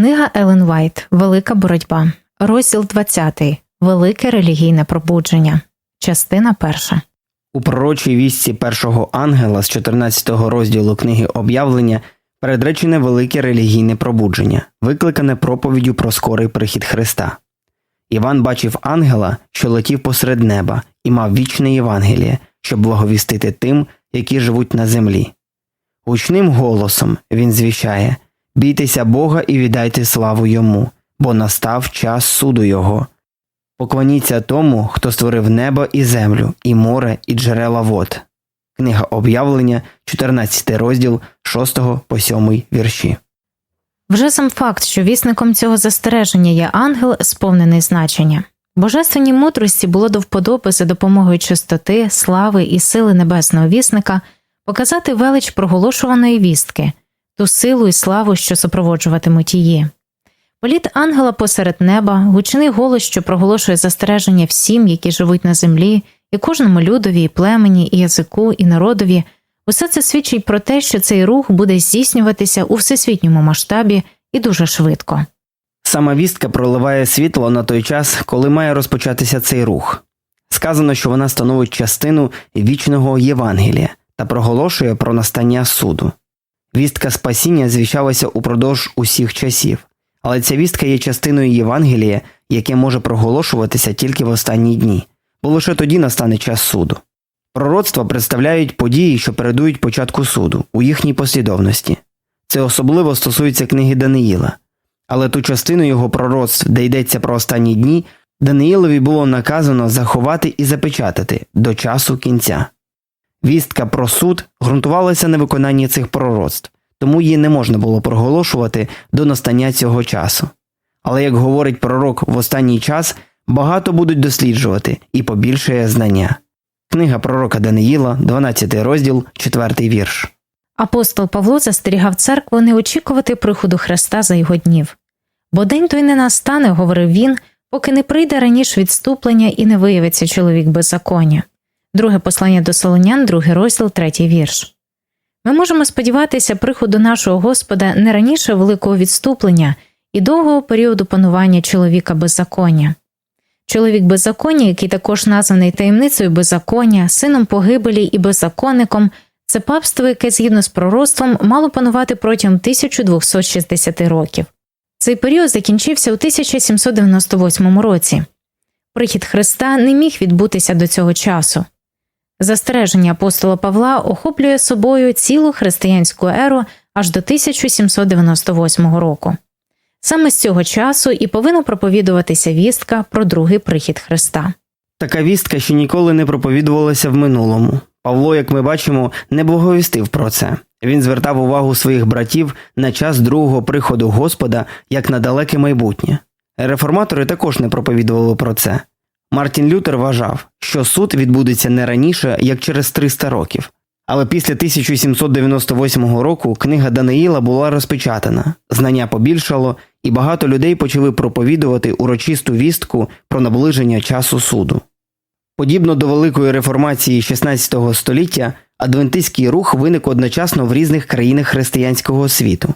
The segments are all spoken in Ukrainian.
Книга Елен Вайт Велика боротьба. Розділ 20. Велике релігійне пробудження. Частина перша. У пророчій вістці першого ангела з 14 розділу книги об'явлення передречене велике релігійне пробудження, викликане проповіддю про скорий прихід Христа. Іван бачив ангела, що летів посеред неба, і мав вічне Євангеліє, щоб благовістити тим, які живуть на землі. Гучним голосом він звіщає Бійтеся Бога і віддайте славу йому, бо настав час суду Його. Поклоніться тому, хто створив небо і землю, і море, і джерела вод. Книга об'явлення, 14 розділ 6 по 7 вірші. Вже сам факт, що вісником цього застереження є ангел, сповнений значення. Божественній мудрості було до вподоби за допомогою чистоти, слави і сили небесного вісника показати велич проголошуваної вістки, ту силу і славу, що супроводжуватимуть її. Політ ангела посеред неба, гучний голос, що проголошує застереження всім, які живуть на землі, і кожному людові, і племені, і язику, і народові, усе це свідчить про те, що цей рух буде здійснюватися у всесвітньому масштабі і дуже швидко. Сама вістка проливає світло на той час, коли має розпочатися цей рух. Сказано, що вона становить частину вічного Євангелія та проголошує про настання суду. Вістка спасіння звіщалася упродовж усіх часів, але ця вістка є частиною Євангелія, яке може проголошуватися тільки в останні дні, бо лише тоді настане час суду. Пророцтва представляють події, що передують початку суду у їхній послідовності. Це особливо стосується книги Даниїла, але ту частину його пророцтв, де йдеться про останні дні, Даниїлові було наказано заховати і запечатати до часу кінця. Вістка про суд ґрунтувалася на виконанні цих пророцтв, тому її не можна було проголошувати до настання цього часу. Але, як говорить пророк в останній час, багато будуть досліджувати і побільшує знання. Книга пророка Даниїла, 12 розділ, 4 вірш. Апостол Павло застерігав церкву не очікувати приходу Христа за його днів. Бо день той не настане, говорив він, поки не прийде раніше відступлення і не виявиться чоловік беззаконня. Друге послання до Солонян, другий розділ, третій вірш. Ми можемо сподіватися приходу нашого Господа не раніше великого відступлення і довгого періоду панування чоловіка беззаконня. Чоловік беззаконня, який також названий таємницею беззаконня, сином погибелі і беззаконником, це папство, яке згідно з пророцтвом мало панувати протягом 1260 років. Цей період закінчився у 1798 році. Прихід Христа не міг відбутися до цього часу. Застереження апостола Павла охоплює собою цілу християнську еру аж до 1798 року. Саме з цього часу і повинна проповідуватися вістка про другий прихід Христа. Така вістка ще ніколи не проповідувалася в минулому. Павло, як ми бачимо, не благовістив про це. Він звертав увагу своїх братів на час другого приходу Господа як на далеке майбутнє. Реформатори також не проповідували про це. Мартін Лютер вважав, що суд відбудеться не раніше, як через 300 років. Але після 1798 року книга Даниїла була розпечатана, знання побільшало, і багато людей почали проповідувати урочисту вістку про наближення часу суду. Подібно до великої реформації 16 століття, адвентистський рух виник одночасно в різних країнах християнського світу.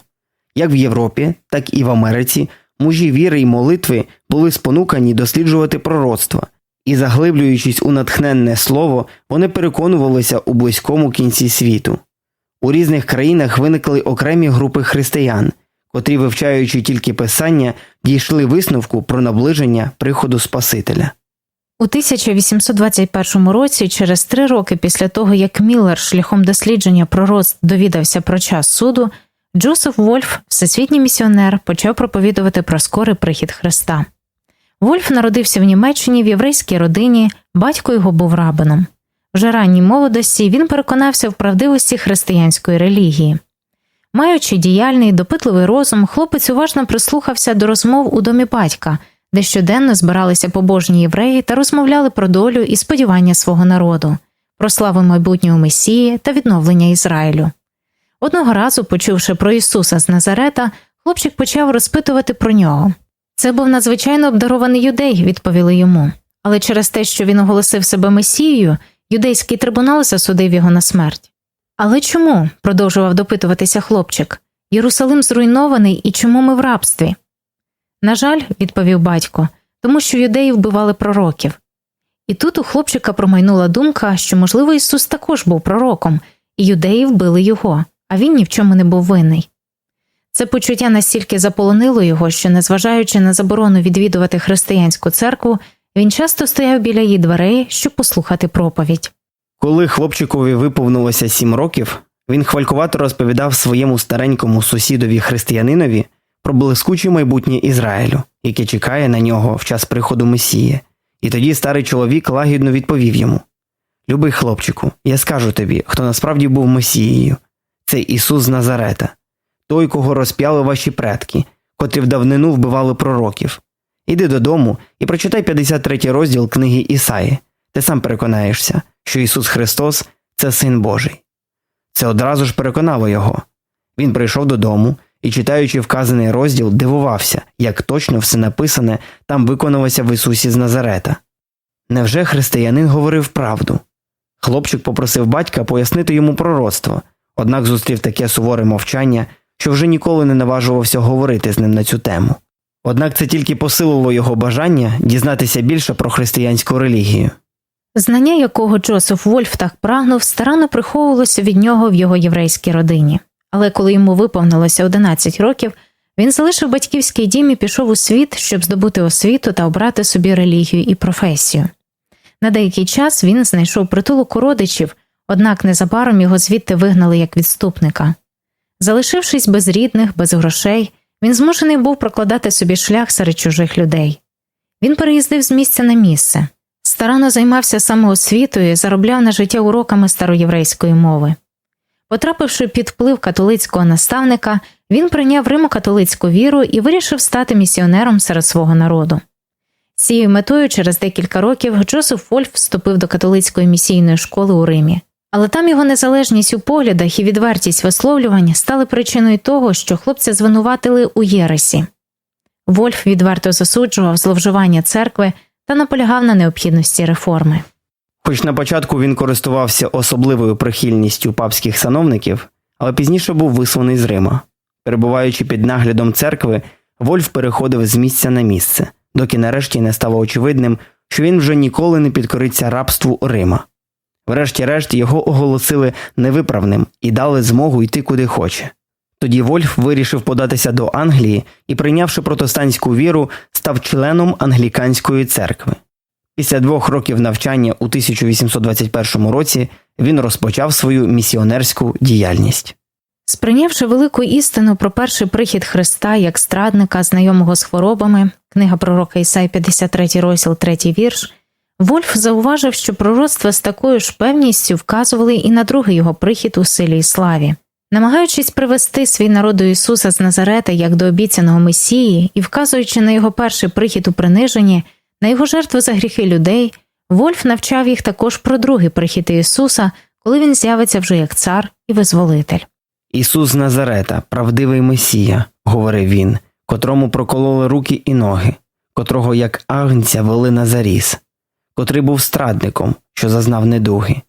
Як в Європі, так і в Америці мужі віри й молитви були спонукані досліджувати пророцтва, і, заглиблюючись у натхненне слово, вони переконувалися у близькому кінці світу. У різних країнах виникли окремі групи християн, котрі, вивчаючи тільки писання, дійшли висновку про наближення приходу Спасителя. У 1821 році, через три роки після того, як Міллер шляхом дослідження пророцтв довідався про час суду, Джозеф Вольф, всесвітній місіонер, почав проповідувати про скорий прихід Христа. Вольф народився в Німеччині в єврейській родині, батько його був рабином. Вже ранній молодості він переконався в правдивості християнської релігії. Маючи діяльний, допитливий розум, хлопець уважно прислухався до розмов у домі батька, де щоденно збиралися побожні євреї та розмовляли про долю і сподівання свого народу, про славу майбутнього Месії та відновлення Ізраїлю. Одного разу, почувши про Ісуса з Назарета, хлопчик почав розпитувати про нього. Це був надзвичайно обдарований юдей, відповіли йому. Але через те, що він оголосив себе Месією, юдейський трибунал засудив його на смерть. Але чому? продовжував допитуватися хлопчик. Єрусалим зруйнований і чому ми в рабстві? На жаль, відповів батько, тому що юдеї вбивали пророків. І тут у хлопчика промайнула думка, що, можливо, Ісус також був пророком, і юдеї вбили його, а він ні в чому не був винний. Це почуття настільки заполонило його, що, незважаючи на заборону відвідувати християнську церкву, він часто стояв біля її дверей, щоб послухати проповідь. Коли хлопчикові виповнилося сім років, він хвалькувато розповідав своєму старенькому сусідові християнинові про блискуче майбутнє Ізраїлю, яке чекає на нього в час приходу Месії. І тоді старий чоловік лагідно відповів йому: Любий хлопчику, я скажу тобі, хто насправді був Месією. Це Ісус з Назарета, той, кого розп'яли ваші предки, котрі в давнину вбивали пророків. Іди додому і прочитай 53 розділ книги Ісаї. Ти сам переконаєшся, що Ісус Христос це Син Божий. Це одразу ж переконало його. Він прийшов додому і, читаючи вказаний розділ, дивувався, як точно все написане там виконалося в Ісусі з Назарета. Невже християнин говорив правду? Хлопчик попросив батька пояснити йому пророцтво, однак зустрів таке суворе мовчання, що вже ніколи не наважувався говорити з ним на цю тему. Однак це тільки посилило його бажання дізнатися більше про християнську релігію. Знання якого Джосеф Вольф так прагнув, старанно приховувалося від нього в його єврейській родині. Але коли йому виповнилося 11 років, він залишив батьківський дім і пішов у світ, щоб здобути освіту та обрати собі релігію і професію. На деякий час він знайшов притулок у родичів, однак незабаром його звідти вигнали як відступника. Залишившись без рідних, без грошей, він змушений був прокладати собі шлях серед чужих людей. Він переїздив з місця на місце, старанно займався самоосвітою і заробляв на життя уроками староєврейської мови. Потрапивши під вплив католицького наставника, він прийняв римо-католицьку віру і вирішив стати місіонером серед свого народу. З цією метою через декілька років Джозеф Вольф вступив до католицької місійної школи у Римі. Але там його незалежність у поглядах і відвертість висловлювань стали причиною того, що хлопця звинуватили у Єресі. Вольф відверто засуджував зловживання церкви та наполягав на необхідності реформи. Хоч на початку він користувався особливою прихильністю папських сановників, але пізніше був висланий з Рима. Перебуваючи під наглядом церкви, Вольф переходив з місця на місце, доки нарешті не стало очевидним, що він вже ніколи не підкориться рабству Рима. Врешті-решт його оголосили невиправним і дали змогу йти куди хоче. Тоді Вольф вирішив податися до Англії і, прийнявши протестантську віру, став членом англіканської церкви. Після двох років навчання у 1821 році він розпочав свою місіонерську діяльність. Сприйнявши велику істину про перший прихід Христа як страдника, знайомого з хворобами, книга пророка Ісай, 53 розділ, 3 вірш, Вольф зауважив, що пророцтва з такою ж певністю вказували і на другий його прихід у силі і славі. Намагаючись привести свій народ до Ісуса з Назарета як до обіцяного Месії і вказуючи на його перший прихід у приниженні, на його жертву за гріхи людей, Вольф навчав їх також про другий прихід Ісуса, коли він з'явиться вже як цар і визволитель. Ісус з Назарета, правдивий Месія, говорив він, котрому прокололи руки і ноги, котрого як агнця вели на заріз, котрий був страдником, що зазнав недуги,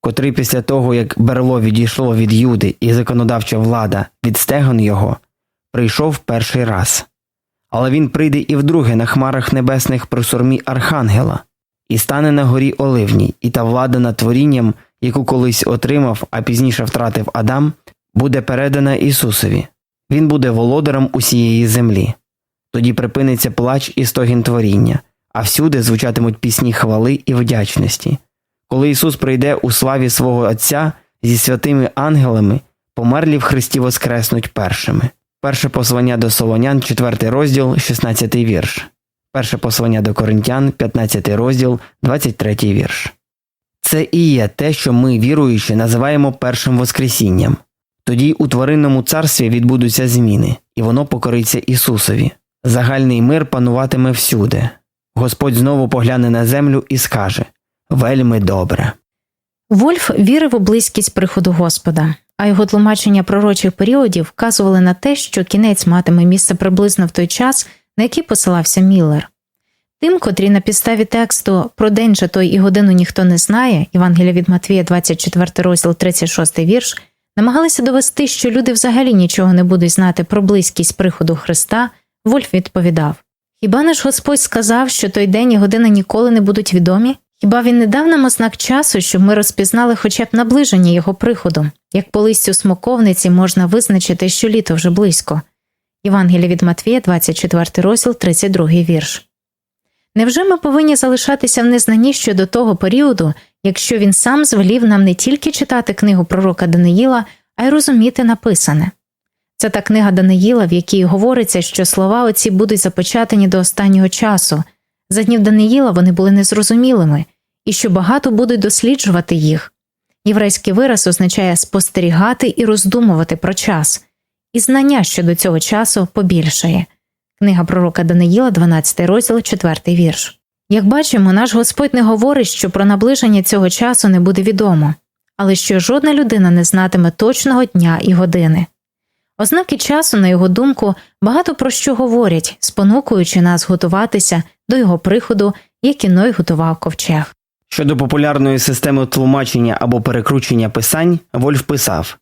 котрий після того, як берло відійшло від Юди і законодавча влада від стегон його, прийшов перший раз. Але він прийде і вдруге на хмарах небесних при сурмі Архангела, і стане на горі Оливній, і та влада над творінням, яку колись отримав, а пізніше втратив Адам, буде передана Ісусові. Він буде володарем усієї землі. Тоді припиниться плач і стогін творіння, а всюди звучатимуть пісні хвали і вдячності. Коли Ісус прийде у славі свого Отця зі святими ангелами, померлі в Христі воскреснуть першими. Перше послання до Солонян, 4 розділ, 16 вірш. Перше послання до Коринтян, 15 розділ, 23 вірш. Це і є те, що ми, віруючи, називаємо першим Воскресінням. Тоді у тваринному царстві відбудуться зміни, і воно покориться Ісусові. Загальний мир пануватиме всюди. Господь знову погляне на землю і скаже Вельми добре. Вольф вірив у близькість приходу Господа, а його тлумачення пророчих періодів вказували на те, що кінець матиме місце приблизно в той час, на який посилався Міллер. Тим, котрі на підставі тексту про день же той і годину ніхто не знає, Євангелія від Матвія, 24 розділ, 36 вірш, намагалися довести, що люди взагалі нічого не будуть знати про близькість приходу Христа, Вольф відповідав Хіба наш Господь сказав, що той день і година ніколи не будуть відомі? Хіба він не дав нам ознак часу, щоб ми розпізнали хоча б наближення його приходу, як по листю смоковниці можна визначити, що літо вже близько. Євангелія від Матвія, 24 розділ, 32 вірш. Невже ми повинні залишатися в незнанні щодо того періоду, якщо він сам звелів нам не тільки читати книгу пророка Даниїла, а й розуміти написане? Це та книга Даниїла, в якій говориться, що слова оці будуть запечатані до останнього часу. За днів Даниїла вони були незрозумілими, і що багато будуть досліджувати їх. Єврейський вираз означає спостерігати і роздумувати про час, і знання щодо цього часу побільшає. Книга пророка Даниїла, 12 розділ, 4 вірш. Як бачимо, наш Господь не говорить, що про наближення цього часу не буде відомо, але що жодна людина не знатиме точного дня і години. Ознаки часу, на його думку, багато про що говорять, спонукуючи нас готуватися до його приходу, як і Ной готував ковчег. Щодо популярної системи тлумачення або перекручення писань, Вольф писав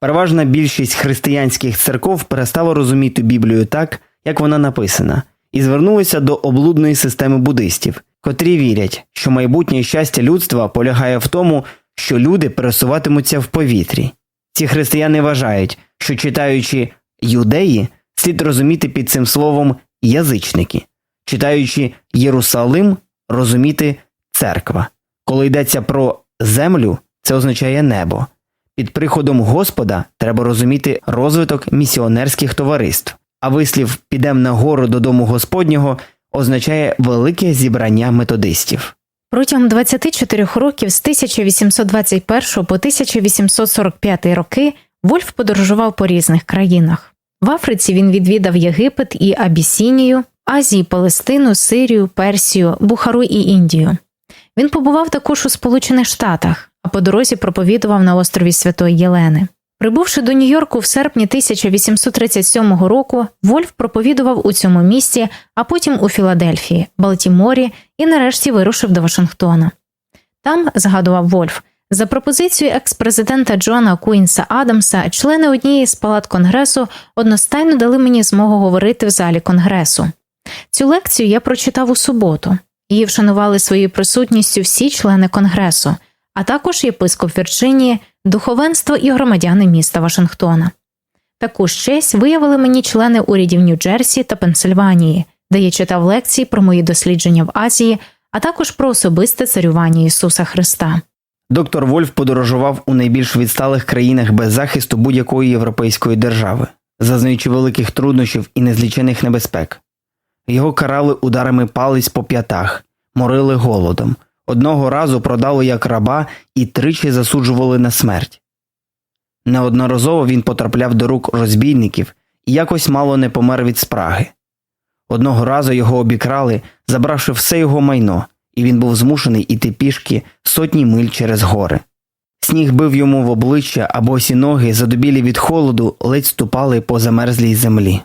переважна більшість християнських церков перестала розуміти Біблію так, як вона написана, і звернулися до облудної системи буддистів, котрі вірять, що майбутнє щастя людства полягає в тому, що люди пересуватимуться в повітрі. Ці християни вважають, що читаючи юдеї, слід розуміти під цим словом язичники, читаючи Єрусалим, розуміти церква. Коли йдеться про землю, це означає небо. Під приходом Господа треба розуміти розвиток місіонерських товариств, а вислів підем на гору додому Господнього означає велике зібрання методистів. Протягом 24 років з 1821 по 1845 роки Вольф подорожував по різних країнах. В Африці він відвідав Єгипет і Абісінію, Азії, Палестину, Сирію, Персію, Бухару і Індію. Він побував також у Сполучених Штатах, а по дорозі проповідував на острові Святої Єлени. Прибувши до Нью-Йорку в серпні 1837 року, Вольф проповідував у цьому місті, а потім у Філадельфії, Балтіморі і нарешті вирушив до Вашингтона. Там, згадував Вольф, за пропозицією екс-президента Джона Куінса Адамса, члени однієї з палат конгресу одностайно дали мені змогу говорити в залі конгресу. Цю лекцію я прочитав у суботу. Її вшанували своєю присутністю всі члени конгресу, а також єпископ Вірджинії, духовенство і громадяни міста Вашингтона. Таку ж честь виявили мені члени урядів Нью-Джерсі та Пенсильванії, де я читав лекції про мої дослідження в Азії, а також про особисте царювання Ісуса Христа. Доктор Вольф подорожував у найбільш відсталих країнах без захисту будь-якої європейської держави, зазнаючи великих труднощів і незлічених небезпек. Його карали ударами палиць по п'ятах, морили голодом, одного разу продали як раба і тричі засуджували на смерть. Неодноразово він потрапляв до рук розбійників і якось мало не помер від спраги. Одного разу його обікрали, забравши все його майно, і він був змушений іти пішки сотні миль через гори. Сніг бив йому в обличчя, а босі ноги, задубілі від холоду, ледь ступали по замерзлій землі.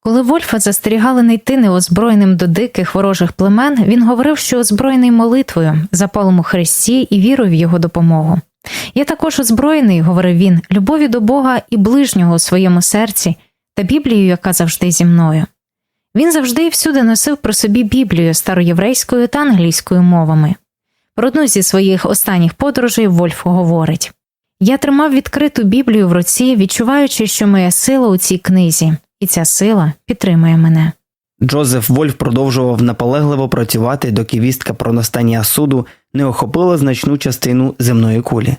Коли Вольфа застерігали не йти неозброєним до диких ворожих племен, він говорив, що озброєний молитвою, запалом у Христі і вірою в його допомогу. Я також озброєний, говорив він, любові до Бога і ближнього у своєму серці та Біблією, яка завжди зі мною. Він завжди і всюди носив при собі Біблію староєврейською та англійською мовами. Про одну зі своїх останніх подорожей Вольф говорить Я тримав відкриту Біблію в руці, відчуваючи, що моя сила у цій книзі, і ця сила підтримує мене. Джозеф Вольф продовжував наполегливо працювати, доки вістка про настання суду не охопила значну частину земної кулі.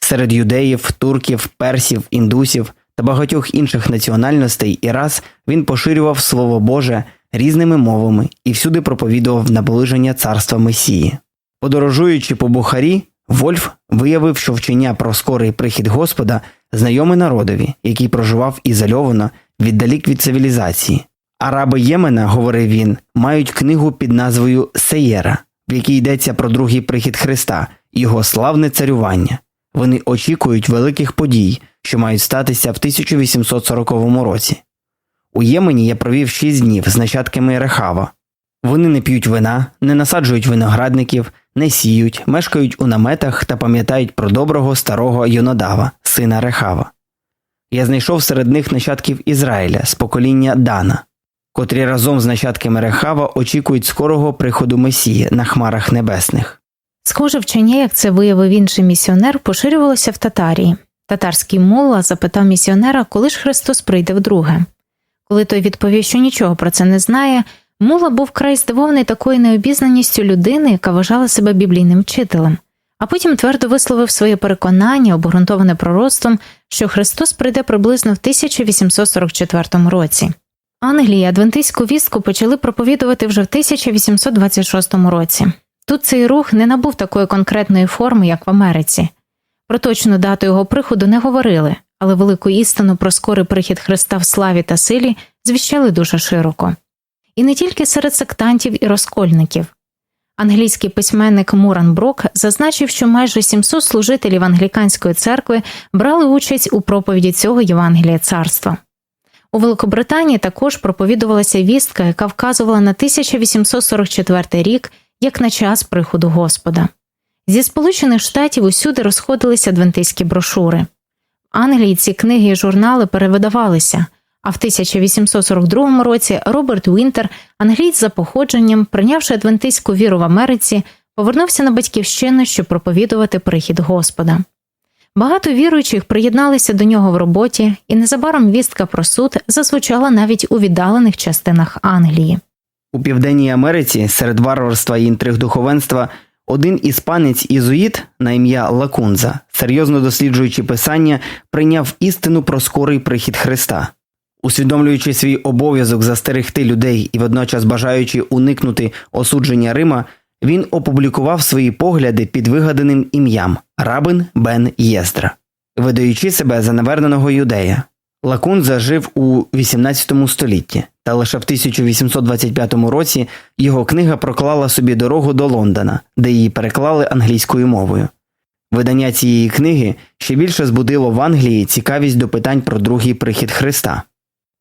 Серед юдеїв, турків, персів, індусів та багатьох інших національностей і рас він поширював Слово Боже різними мовами і всюди проповідував наближення царства Месії. Подорожуючи по Бухарі, Вольф виявив, що вчення про скорий прихід Господа знайоме народові, який проживав ізольовано віддалік від цивілізації. Араби Ємена, говорив він, мають книгу під назвою Сеєра, в якій йдеться про другий прихід Христа, його славне царювання. Вони очікують великих подій, що мають статися в 1840 році. У Ємені я провів шість днів з нащадками Рехава. Вони не п'ють вина, не насаджують виноградників, не сіють, мешкають у наметах та пам'ятають про доброго старого Йонадава, сина Рехава. Я знайшов серед них нащадків Ізраїля з покоління Дана, котрі разом з нащадками Рехава очікують скорого приходу Месії на хмарах небесних. Схоже вчення, як це виявив інший місіонер, поширювалося в Татарії. Татарський мулла запитав місіонера, коли ж Христос прийде вдруге. Коли той відповів, що нічого про це не знає, мула був край здивований такою необізнаністю людини, яка вважала себе біблійним вчителем, а потім твердо висловив своє переконання, обґрунтоване пророцтвом, що Христос прийде приблизно в 1844 році. Англії адвентистську вістку почали проповідувати вже в 1826 році. Тут цей рух не набув такої конкретної форми, як в Америці. Про точну дату його приходу не говорили, але велику істину про скорий прихід Христа в славі та силі звіщали дуже широко. І не тільки серед сектантів і розкольників. Англійський письменник Муран Брок зазначив, що майже 700 служителів англіканської церкви брали участь у проповіді цього Євангелія царства. У Великобританії також проповідувалася вістка, яка вказувала на 1844 рік як на час приходу Господа. Зі Сполучених Штатів усюди розходилися адвентистські брошури. В Англії ці книги і журнали перевидавалися, а в 1842 році Роберт Вінтер, англієць за походженням, прийнявши адвентистську віру в Америці, повернувся на батьківщину, щоб проповідувати прихід Господа. Багато віруючих приєдналися до нього в роботі, і незабаром вістка про суд зазвучала навіть у віддалених частинах Англії. У Південній Америці серед варварства і інтриг духовенства один іспанець ізуїт на ім'я Лакунза, серйозно досліджуючи писання, прийняв істину про скорий прихід Христа. Усвідомлюючи свій обов'язок застерегти людей і водночас бажаючи уникнути осудження Рима, він опублікував свої погляди під вигаданим ім'ям Рабин Бен Єздра, видаючи себе за наверненого юдея. Лакунза жив у 18 столітті, та лише в 1825 році його книга проклала собі дорогу до Лондона, де її переклали англійською мовою. Видання цієї книги ще більше збудило в Англії цікавість до питань про другий прихід Христа.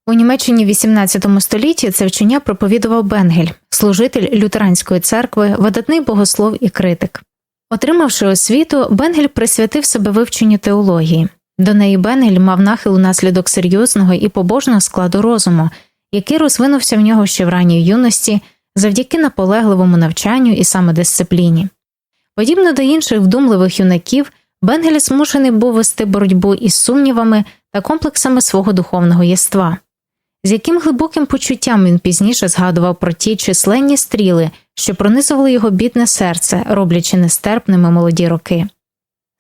У Німеччині в 18 столітті це вчення проповідував Бенгель, служитель лютеранської церкви, видатний богослов і критик. Отримавши освіту, Бенгель присвятив себе вивченню теології. До неї Бенгель мав нахил унаслідок серйозного і побожного складу розуму, який розвинувся в нього ще в ранній юності завдяки наполегливому навчанню і самодисципліні. Подібно до інших вдумливих юнаків, Бенгель змушений був вести боротьбу із сумнівами та комплексами свого духовного єства. З яким глибоким почуттям він пізніше згадував про ті численні стріли, що пронизували його бідне серце, роблячи нестерпними молоді роки.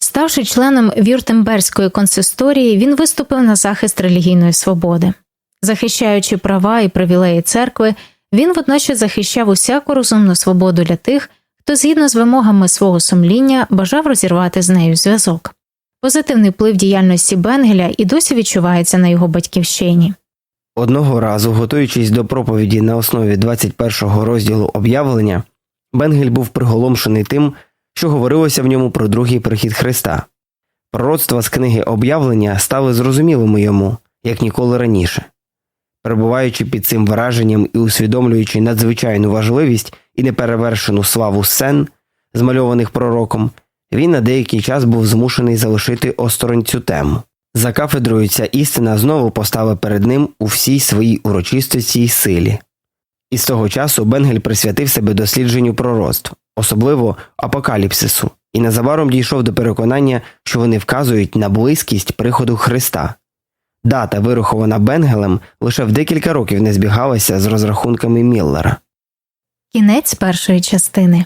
Ставши членом Вюртемберзької консисторії, він виступив на захист релігійної свободи. Захищаючи права і привілеї церкви, він водночас захищав усяку розумну свободу для тих, хто згідно з вимогами свого сумління бажав розірвати з нею зв'язок. Позитивний вплив діяльності Бенгеля і досі відчувається на його батьківщині. Одного разу, готуючись до проповіді на основі 21-го розділу об'явлення, Бенгель був приголомшений тим, що говорилося в ньому про другий прихід Христа. Пророцтва з книги об'явлення стали зрозумілими йому, як ніколи раніше. Перебуваючи під цим враженням і усвідомлюючи надзвичайну важливість і неперевершену славу сцен, змальованих пророком, він на деякий час був змушений залишити осторонь цю тему. За кафедрою ця істина знову постала перед ним у всій своїй урочистості й силі. І з того часу Бенгель присвятив себе дослідженню пророцтв, особливо апокаліпсису, і незабаром дійшов до переконання, що вони вказують на близькість приходу Христа. Дата, вирахована Бенгелем, лише в декілька років не збігалася з розрахунками Міллера. Кінець першої частини.